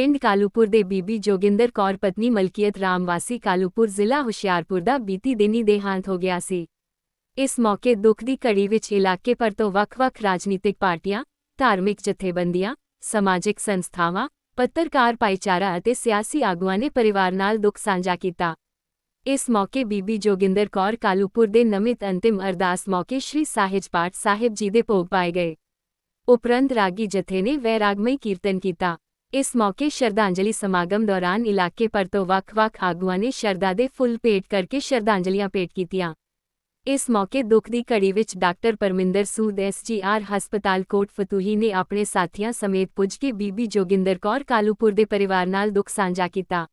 ਪਿੰਡ ਕਾਲੂਪੁਰ ਦੇ ਬੀਬੀ ਜੋਗਿੰਦਰ ਕੌਰ, ਪਤਨੀ ਮਲਕੀਅਤ ਰਾਮਵਾਸੀ ਕਾਲੂਪੁਰ ਜ਼ਿਲ੍ਹਾ ਹੁਸ਼ਿਆਰਪੁਰ ਦਾ ਬੀਤੀ ਦਿਨੀ ਦੇਹਾਂਤ ਹੋ ਗਿਆ ਸੀ। ਇਸ ਮੌਕੇ ਦੁੱਖ ਦੀ ਘੜੀ ਵਿੱਚ ਇਲਾਕੇ ਭਰ ਤੋਂ ਵੱਖ-ਵੱਖ ਰਾਜਨੀਤਿਕ ਪਾਰਟੀਆਂ, ਧਾਰਮਿਕ ਜਥੇਬੰਦੀਆਂ, ਸਮਾਜਿਕ ਸੰਸਥਾਵਾਂ, ਪੱਤਰਕਾਰ ਭਾਈਚਾਰਾ ਅਤੇ ਸਿਆਸੀ ਆਗੂਆਂ ਨੇ ਪਰਿਵਾਰ ਨਾਲ ਦੁੱਖ ਸਾਂਝਾ ਕੀਤਾ। ਇਸ ਮੌਕੇ ਬੀਬੀ ਜੋਗਿੰਦਰ ਕੌਰ ਕਾਲੂਪੁਰ ਦੇ ਨਮਿਤ ਅੰਤਿਮ ਅਰਦਾਸ ਮੌਕੇ ਸ਼੍ਰੀ ਸਾਹਿਜ ਪਾਠ ਸਾਹਿਬ ਜੀ ਦੇ ਭੋਗ ਪਾਏ ਗਏ। ਉਪਰੰਤ ਰਾਗੀ ਜਥੇ ਨੇ ਵੈਰਾਗਮਈ ਕੀਰਤਨ ਕੀਤਾ। ਇਸ ਮੌਕੇ ਸ਼ਰਧਾਂਜਲੀ ਸਮਾਗਮ ਦੌਰਾਨ ਇਲਾਕੇ ਭਰ ਤੋਂ ਵੱਖ-ਵੱਖ ਆਗੂਆਂ ਨੇ ਸ਼ਰਧਾ ਦੇ ਫੁੱਲ ਭੇਟ ਕਰਕੇ ਸ਼ਰਧਾਂਜਲੀਆਂ ਭੇਟ ਕੀਤੀਆਂ। ਇਸ ਮੌਕੇ ਦੁੱਖ ਦੀ ਘੜੀ ਵਿੱਚ ਡਾਕਟਰ ਪਰਮਿੰਦਰ ਸੂਦ ਐਸਜੀਆਰ ਹਸਪਤਾਲ ਕੋਟ ਫਤੂਹੀ ਨੇ ਆਪਣੇ ਸਾਥੀਆਂ ਸਮੇਤ ਪੁੱਜ ਕੇ ਬੀਬੀ ਜੋਗਿੰਦਰ ਕੌਰ ਕਾਲੂਪੁਰ ਦੇ ਪਰਿਵਾਰ ਨਾਲ ਦੁੱਖ ਸਾਂਝਾ ਕੀਤਾ।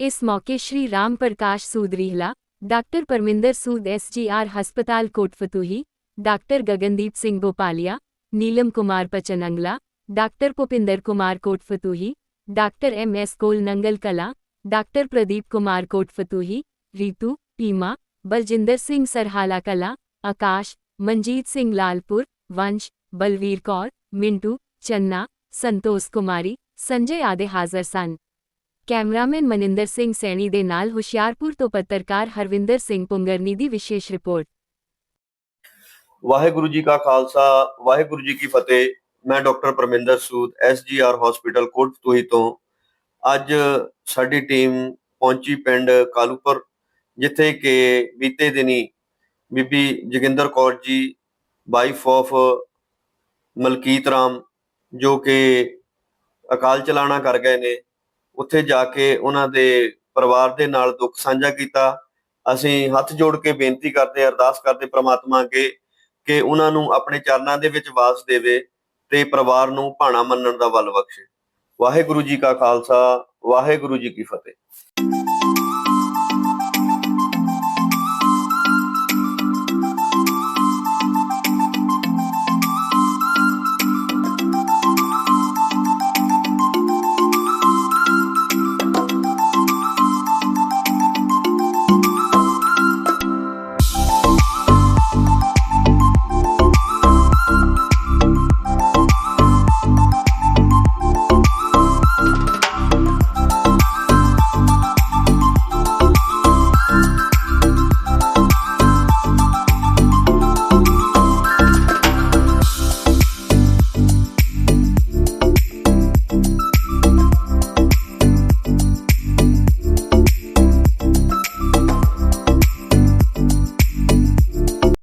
ਇਸ ਮੌਕੇ ਸ਼੍ਰੀ ਰਾਮ ਪ੍ਰਕਾਸ਼ ਸੂਦ ਰੀਹਲਾ ਡਾਕਟਰ ਪਰਮਿੰਦਰ ਸੂਦ ਐਸਜੀਆਰ ਹਸਪਤਾਲ Kot Fatuhi, doctor Gagandeep Singh Gopalia, Neelam Kumar Pachnangla doctor Bhupinder Kumar Kot Fatuhi doctor M S ਕੋਲ ਨੰਗਲ ਕਲਾ ਡਾਕਟਰ ਪ੍ਰਦੀਪ ਕੁਮਾਰ ਕੋਟ ਫਤੂਹੀ ਰੀਤੂ ਪੀਮਾ ਬਲਜਿੰਦਰ ਸਿੰਘ ਸਰਹਾਲਾ ਕਲਾ ਆਕਾਸ਼ ਮਨਜੀਤ ਸਿੰਘ ਲਾਲਪੁਰ ਵੰਸ਼ ਬਲਵੀਰ ਕੌਰ ਮਿੰਟੂ ਚੰਨਾ ਸੰਤੋਸ਼ ਕੁਮਾਰੀ ਸੰਜੇ ਆਦੇ ਹਾਜ਼ਰ ਸਨ ਕੈਮਰਾਮੈਨ ਮਨਿੰਦਰ ਸਿੰਘ ਸੈਣੀ ਦੇ ਨਾਲ ਹੁਸ਼ਿਆਰਪੁਰ ਤੋਂ ਪੱਤਰਕਾਰ ਹਰਵਿੰਦਰ ਸਿੰਘ ਪੁੰਗਰਨੀ ਦੀ ਵਿਸ਼ੇਸ਼ ਰਿਪੋਰਟ ਵਾਹਿਗੁਰੂ ਜੀ ਕਾ ਖਾਲਸਾ ਵਾਹਿਗੁਰੂ ਜੀ ਕੀ ਫਤਿਹ ਮੈਂ ਡਾਕਟਰ ਪਰਮਿੰਦਰ ਸੂਦ ਐਸਜੀਆਰ ਹਸਪੀਟਲ ਕੋਟਪਤੂਹੀ ਤੋਂ। ਅੱਜ ਸਾਡੀ ਟੀਮ ਪਹੁੰਚੀ ਪਿੰਡ ਕਾਲੂਪੁਰ, ਜਿੱਥੇ ਕਿ ਬੀਤੇ ਦਿਨੀ ਬੀਬੀ ਜੋਗਿੰਦਰ ਕੌਰ ਜੀ ਵਾਈਫ ਆਫ ਮਲਕੀਤ ਰਾਮ, ਜੋ ਕਿ ਅਕਾਲ ਚਲਾਣਾ ਕਰ ਗਏ ਨੇ, ਉੱਥੇ ਜਾ ਕੇ ਉਹਨਾਂ ਦੇ ਪਰਿਵਾਰ ਦੇ ਨਾਲ ਦੁੱਖ ਸਾਂਝਾ ਕੀਤਾ। ਅਸੀਂ ਹੱਥ ਜੋੜ ਕੇ ਬੇਨਤੀ ਕਰਦੇ, ਅਰਦਾਸ ਕਰਦੇ ਪ੍ਰਮਾਤਮਾ ਅੱਗੇ ਕਿ ਉਹਨਾਂ ਨੂੰ ਆਪਣੇ ਚਰਨਾਂ ਦੇ ਵਿੱਚ ਵਾਸ ਦੇਵੇ। ਤੇ ਪਰਿਵਾਰ ਨੂੰ ਭਾਣਾ ਮੰਨਣ ਦਾ ਬਲ ਬਖਸ਼ੇ। ਵਾਹਿਗੁਰੂ ਜੀ ਕਾ ਖਾਲਸਾ, ਵਾਹਿਗੁਰੂ ਜੀ ਕੀ ਫਤਿਹ।